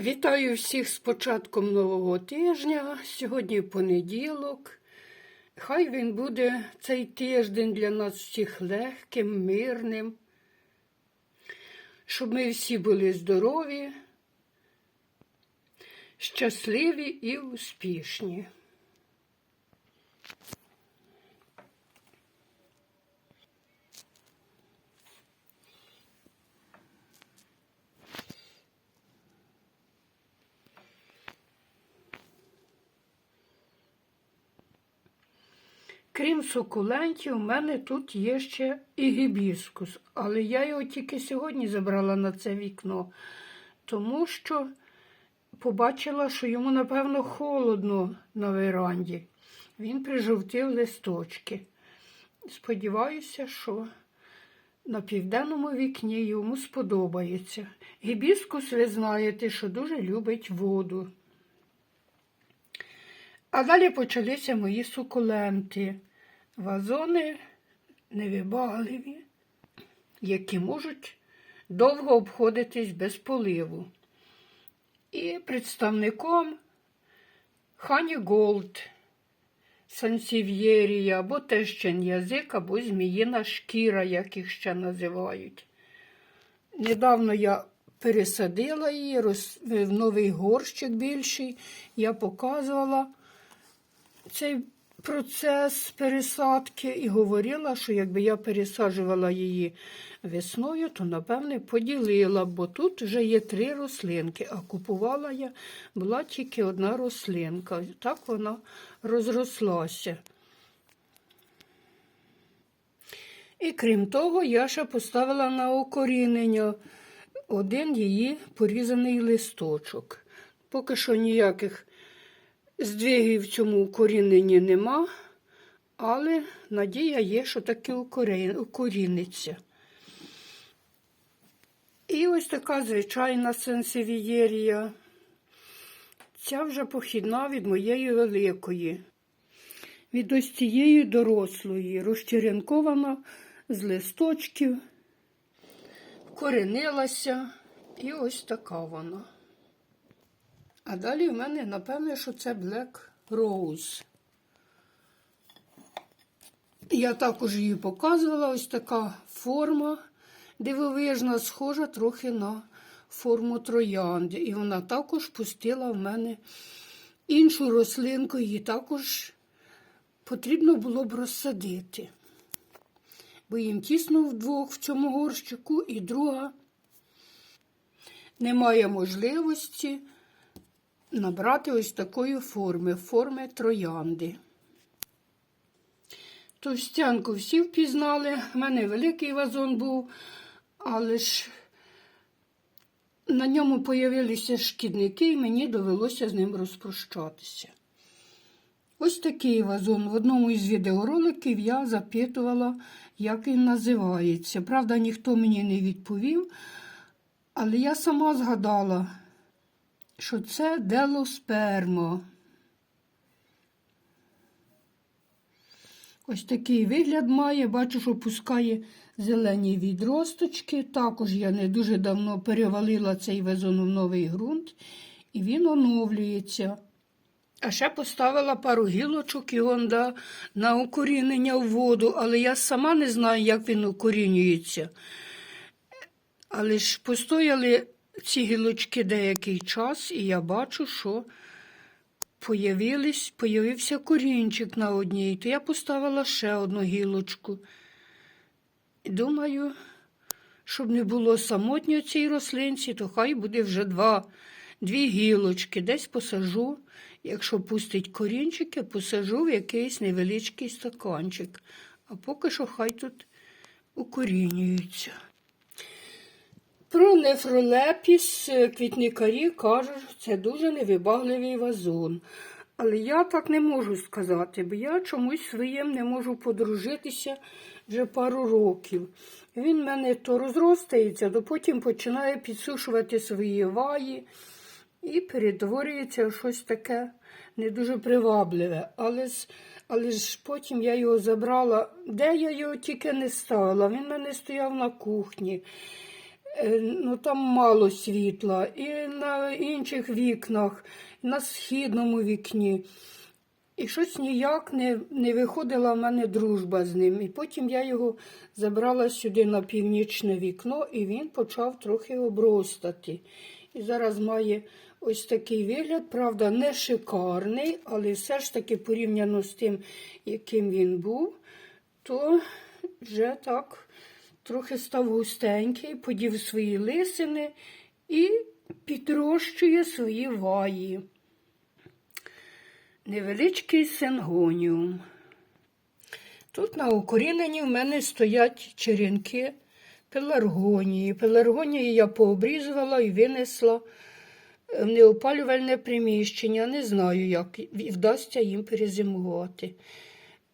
Вітаю всіх з початком нового тижня. Сьогодні понеділок. Хай він буде цей тиждень для нас всіх легким, мирним, щоб ми всі були здорові, щасливі і успішні. Крім сукулентів, у мене тут є ще і гібіскус, але я його тільки сьогодні забрала на це вікно, тому що побачила, що йому, напевно, холодно на веранді. Він прижовтив листочки. Сподіваюся, що на південному вікні йому сподобається. Гібіскус, ви знаєте, що дуже любить воду. А далі почалися мої сукуленти, вазони невибагливі, які можуть довго обходитись без поливу. І представником Хані Голд, Сансів'єрія, або тещен язик, або зміїна шкіра, як їх ще називають. Недавно я пересадила її роз- в новий горщик більший, я показувала цей процес пересадки і говорила, що якби я пересаджувала її весною, то, напевне, поділила, бо тут вже є три рослинки, а купувала я була тільки одна рослинка. Так вона розрослася. І крім того, я ще поставила на укорінення один її порізаний листочок. Поки що ніяких Здвигів в цьому укоріненні нема, але надія є, що таки укоріниться. І ось така звичайна сенсивієрія. Ця вже похідна від моєї великої. Від ось цієї дорослої, розчеренкована з листочків, коренилася, і ось така вона. А далі в мене, напевне, що це Black Rose. Я також її показувала, ось така форма дивовижна, схожа трохи на форму троянди. І вона також пустила в мене іншу рослинку, її також потрібно було б розсадити. Бо їм тісно вдвох в цьому горщику, і друга немає можливості набрати ось такої форми, форми троянди. Товстянку всі впізнали, в мене великий вазон був, але ж на ньому появилися шкідники, і мені довелося з ним розпрощатися. Ось такий вазон. В одному із відеороликів я запитувала, як він називається. Правда, ніхто мені не відповів, але я сама згадала, що це делоспермо. Ось такий вигляд має, бачу, що пускає зелені відросточки. Також я не дуже давно перевалила цей вазон в новий ґрунт, і він оновлюється. А ще поставила пару гілочок його на укорінення в воду, але я сама не знаю, як він укорінюється. Але ж постояли ці гілочки деякий час, і я бачу, що появився корінчик на одній, то я поставила ще одну гілочку. Думаю, щоб не було самотньо цій рослинці, то хай буде вже два, дві гілочки. Десь посажу, якщо пустить корінчики, посажу в якийсь невеличкий стаканчик. А поки що хай тут укорінюються. Нефролепіс е, квітникарі кажуть, це дуже невибагливий вазон. Але я так не можу сказати, бо я чомусь своїм не можу подружитися вже пару років. Він в мене то розростається, то потім починає підсушувати свої ваї і перетворюється в щось таке не дуже привабливе. Але ж, але ж потім я його забрала, де я його тільки не ставила. Він в мене стояв на кухні. Е, Ну, там мало світла, і на інших вікнах, на східному вікні. І щось ніяк не, не виходила в мене дружба з ним. І потім я його забрала сюди на північне вікно, і він почав трохи обростати. І зараз має ось такий вигляд, правда, не шикарний, але все ж таки порівняно з тим, яким він був, то вже так трохи став густенький, подів свої лисини і підрощує свої ваї. Невеличкий сингоніум. Тут на укоріненні в мене стоять черенки пеларгонії. Пеларгонії я пообрізувала і винесла в неопалювальне приміщення. Не знаю, як вдасться їм перезимувати.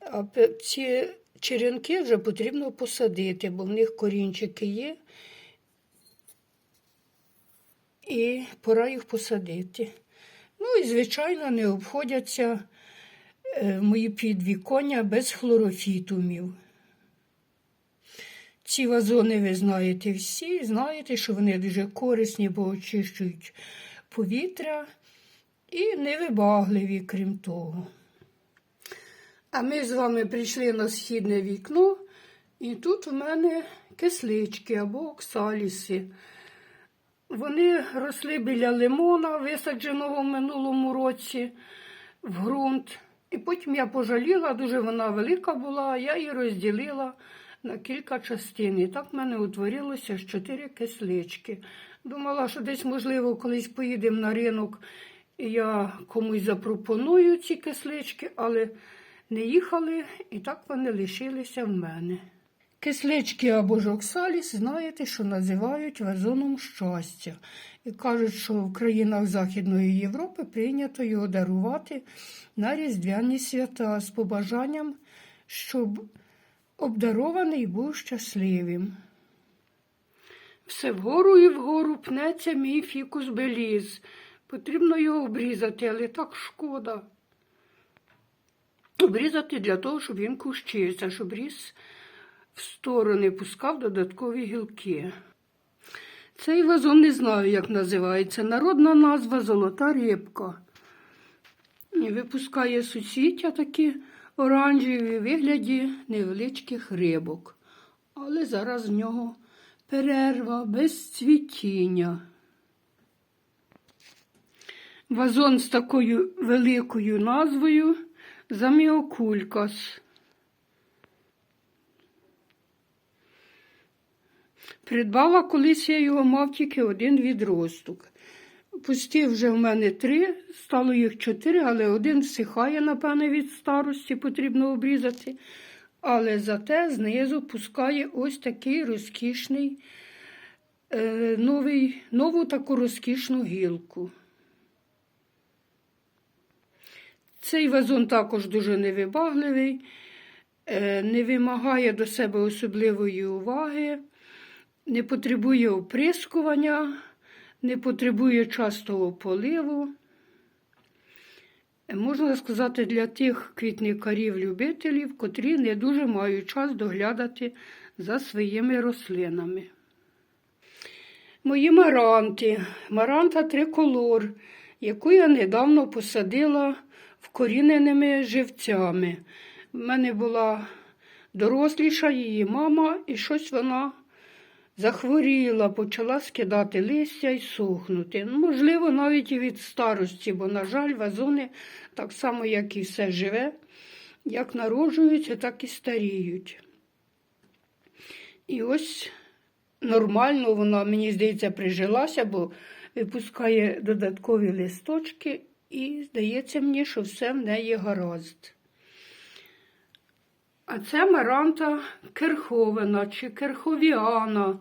А ці черенки вже потрібно посадити, бо в них корінчики є. І пора їх посадити. Ну і, звичайно, не обходяться е, мої підвіконня без хлорофітумів. Ці вазони ви знаєте всі, знаєте, що вони дуже корисні, бо очищують повітря і невибагливі, крім того. А ми з вами прийшли на східне вікно, і тут у мене кислички або оксаліси. Вони росли біля лимона, висадженого в минулому році в ґрунт. І потім я пожаліла, дуже вона велика була, я її розділила на кілька частин. І так в мене утворилося чотири кислички. Думала, що десь, можливо, колись поїдемо на ринок, і я комусь запропоную ці кислички, але не їхали, і так вони лишилися в мене. Кислички або ж оксаліс, знаєте, що називають вазоном щастя. І кажуть, що в країнах Західної Європи прийнято його дарувати на різдвяні свята з побажанням, щоб обдарований був щасливим. Все вгору і вгору пнеться мій фікус беліз. Потрібно його обрізати, але так шкода. Обрізати для того, щоб він кущився, щоб ріс в сторони, пускав додаткові гілки. Цей вазон не знаю, як називається. Народна назва золота рибка. Випускає суцвіття такі оранжеві вигляді невеличких рибок. Але зараз в нього перерва без цвітіння. Вазон з такою великою назвою Заміокулькас. Придбала колись я його мав тільки один відросток. Пусті вже в мене три, стало їх чотири, але один всихає, напевне, від старості, потрібно обрізати. Але зате знизу пускає ось такий розкішний, е, новий, нову таку розкішну гілку. Цей вазон також дуже невибагливий, е, не вимагає до себе особливої уваги, не потребує оприскування, не потребує частого поливу. Е, Можна сказати, для тих квітникарів-любителів, котрі не дуже мають час доглядати за своїми рослинами. Мої маранти, маранта триколор, яку я недавно посадила вкоріненими живцями. У мене була доросліша її мама, і щось вона захворіла, почала скидати листя і сухнути. Ну, можливо, навіть і від старості, бо, на жаль, вазони, так само, як і все живе, як народжуються, так і старіють. І ось нормально вона, мені здається, прижилася, бо випускає додаткові листочки, і здається мені, що все в неї гаразд. А це Маранта Керховена чи Керховіана.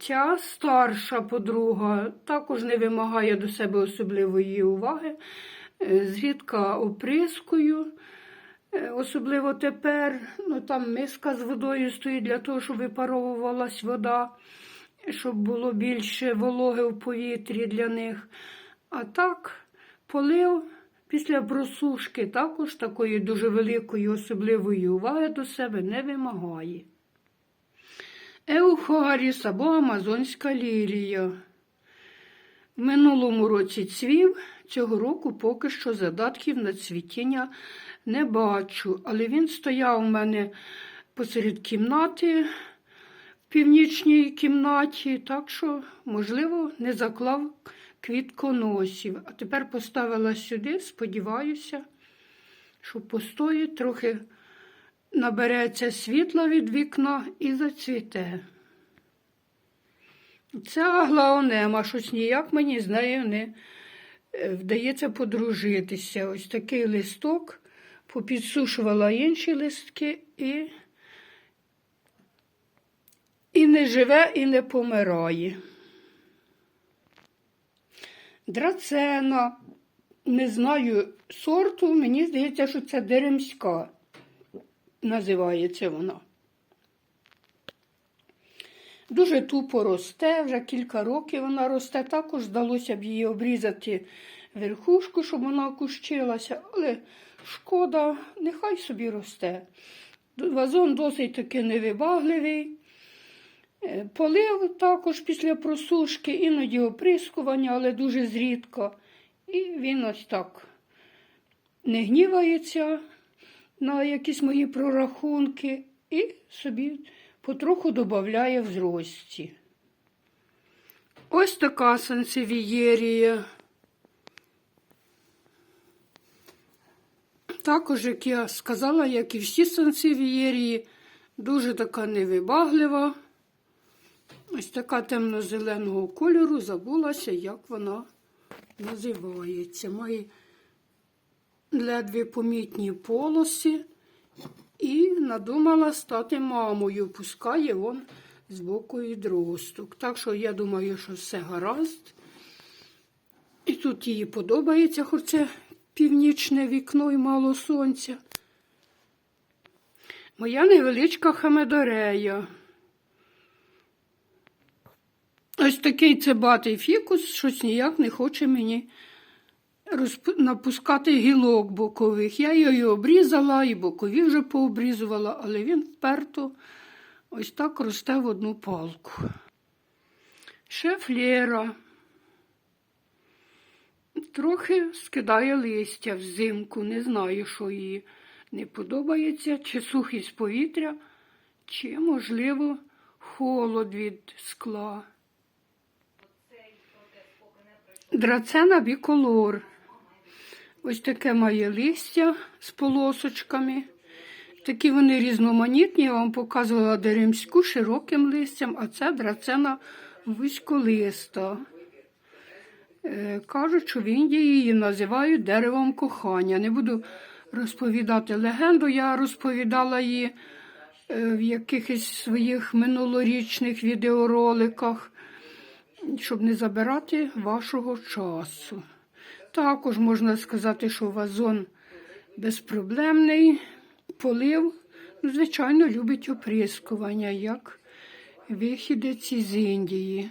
Ця старша подруга також не вимагає до себе особливої уваги. Е, Зрідка оприскою, Е, особливо тепер. Ну, там миска з водою стоїть для того, щоб випаровувалась вода, щоб було більше вологи в повітрі для них. А так, полив після просушки також такої дуже великої особливої уваги до себе не вимагає. Еухаріс або Амазонська лілія. В минулому році цвів, цього року поки що задатків на цвітіння не бачу, але він стояв у мене посеред кімнати, в північній кімнаті, так що, можливо, не заклав квітконосів. А тепер поставила сюди, сподіваюся, що постоїть, трохи набереться світла від вікна і зацвіте. Це аглаонема, щось ніяк мені з нею не е, вдається подружитися. Ось такий листок, попідсушувала інші листки і, і не живе, і не помирає. Драцена, не знаю сорту, мені здається, що це деремська називається вона. Дуже тупо росте, вже кілька років вона росте. Також здалося б її обрізати верхушку, щоб вона кущилася, але шкода, нехай собі росте. Вазон досить таки невибагливий. Е, Полив також після просушки, іноді оприскування, але дуже зрідко. І він ось так не гнівається на якісь мої прорахунки і собі потроху додає в зрості. Ось така сансевієрія. Також, як я сказала, як і всі сансевієрії, дуже така невибаглива. Ось така темно-зеленого кольору, забулася, як вона називається. Має ледве помітні полоси і надумала стати мамою. Пускає вон з боку відросток. Так що я думаю, що все гаразд. І тут їй подобається, хоч це північне вікно і мало сонця. Моя невеличка хамедорея. Ось такий цебатий фікус, щось ніяк не хоче мені розп... напускати гілок бокових. Я її обрізала і бокові вже пообрізувала, але він вперто ось так росте в одну палку. Шефлєра. Трохи скидає листя взимку, не знаю, що їй не подобається, чи сухість повітря, чи, можливо, холод від скла. Драцена біколор. Ось таке має листя з полосочками. Такі вони різноманітні. Я вам показувала деремську широким листям, а це драцена вузьколиста. Е, Кажуть, що в Індії її називають деревом кохання. Не буду розповідати легенду, я розповідала її е, в якихось своїх минулорічних відеороликах, щоб не забирати вашого часу. Також можна сказати, що вазон безпроблемний, полив, звичайно, любить оприскування, як вихідець із Індії.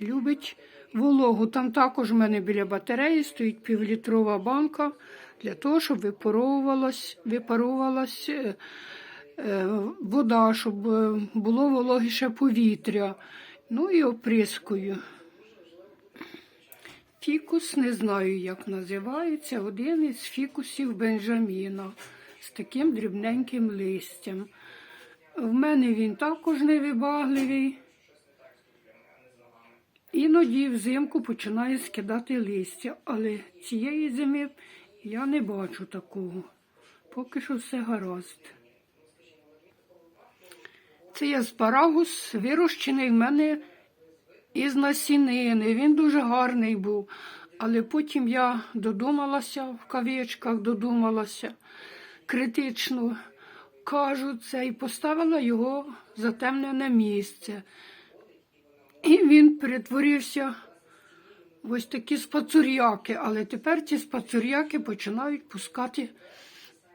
Любить вологу. Там також в мене біля батареї стоїть півлітрова банка для того, щоб випаровувалась, випаровувалась е, е, вода, щоб е, було вологіше повітря. Ну і оприскую. Фікус, не знаю, як називається, один із фікусів Бенджаміна з таким дрібненьким листям. В мене він також невибагливий. Іноді взимку починає скидати листя, але цієї зими я не бачу такого. Поки що все гаразд. Цей аспарагус вирощений в мене із насінини. Він дуже гарний був. Але потім я додумалася в кавичках, додумалася критично, кажу це, і поставила його в затемнене місце. І він перетворився в ось такі спацур'яки. Але тепер ці спацур'яки починають пускати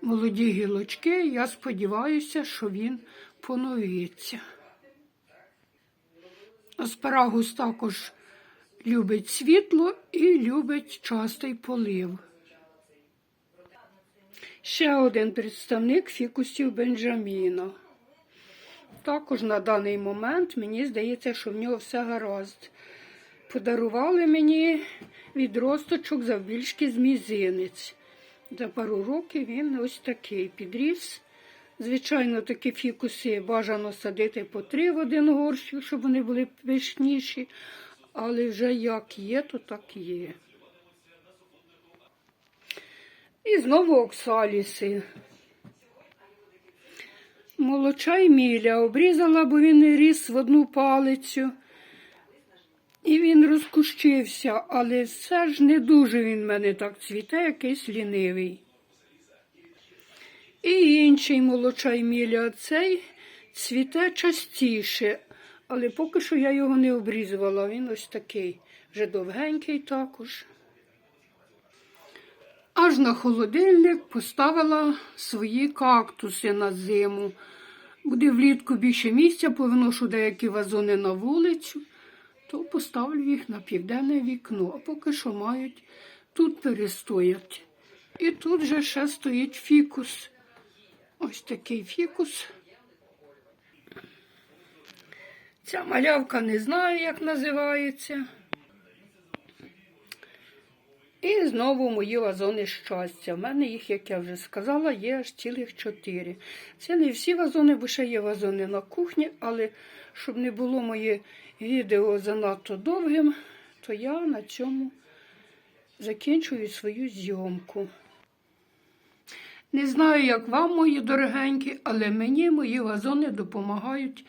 молоді гілочки. Я сподіваюся, що він поновиться. Аспарагус також любить світло і любить частий полив. Ще один представник фікусів Бенджаміна. Також на даний момент мені здається, що в нього все гаразд. Подарували мені відросточок завбільшки з мізинець. За пару років він ось такий підріс. Звичайно, такі фікуси бажано садити по три в один горщик, щоб вони були пишніші. Але вже як є, то так є. І знову оксаліси. Молочай міля обрізала, бо він ріс в одну палицю. І він розкущився, але все ж не дуже він мене так цвіте, якийсь лінивий. І інший молочай міля, цей цвіте частіше, але поки що я його не обрізувала. Він ось такий, вже довгенький також. Аж на холодильник поставила свої кактуси на зиму. Буде влітку більше місця, повиношу деякі вазони на вулицю, то поставлю їх на південне вікно, а поки що мають тут перестоять. І тут же ще стоїть фікус. Ось такий фікус. Ця малявка не знаю, як називається. І знову мої вазони щастя. У мене їх, як я вже сказала, є аж цілих чотири. Це не всі вазони, бо ще є вазони на кухні, але щоб не було моє відео занадто довгим, то я на цьому закінчую свою зйомку. Не знаю, як вам, мої дорогенькі, але мені мої вазони допомагають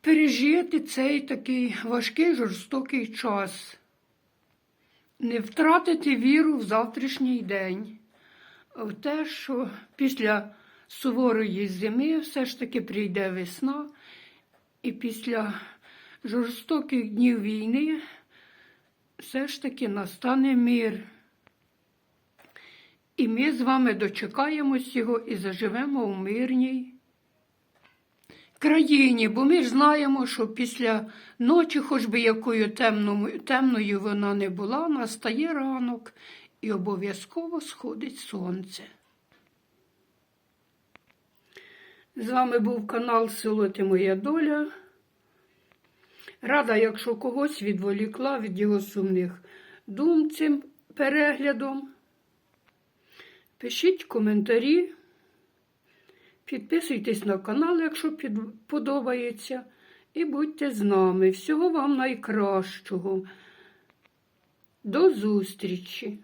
пережити цей такий важкий жорстокий час не втратити віру в завтрашній день, в те, що після суворої зими все ж таки прийде весна, і після жорстоких днів війни все ж таки настане мир. І ми з вами дочекаємось його і заживемо в мирній країні, бо ми ж знаємо, що після ночі, хоч би якою темною, темною вона не була, настає ранок і обов'язково сходить сонце. З вами був канал Село Ти Моя Доля. Рада, якщо когось відволікла від його сумних дум цим переглядом. Пишіть коментарі. Підписуйтесь на канал, якщо подобається. І будьте з нами. Всього вам найкращого. До зустрічі!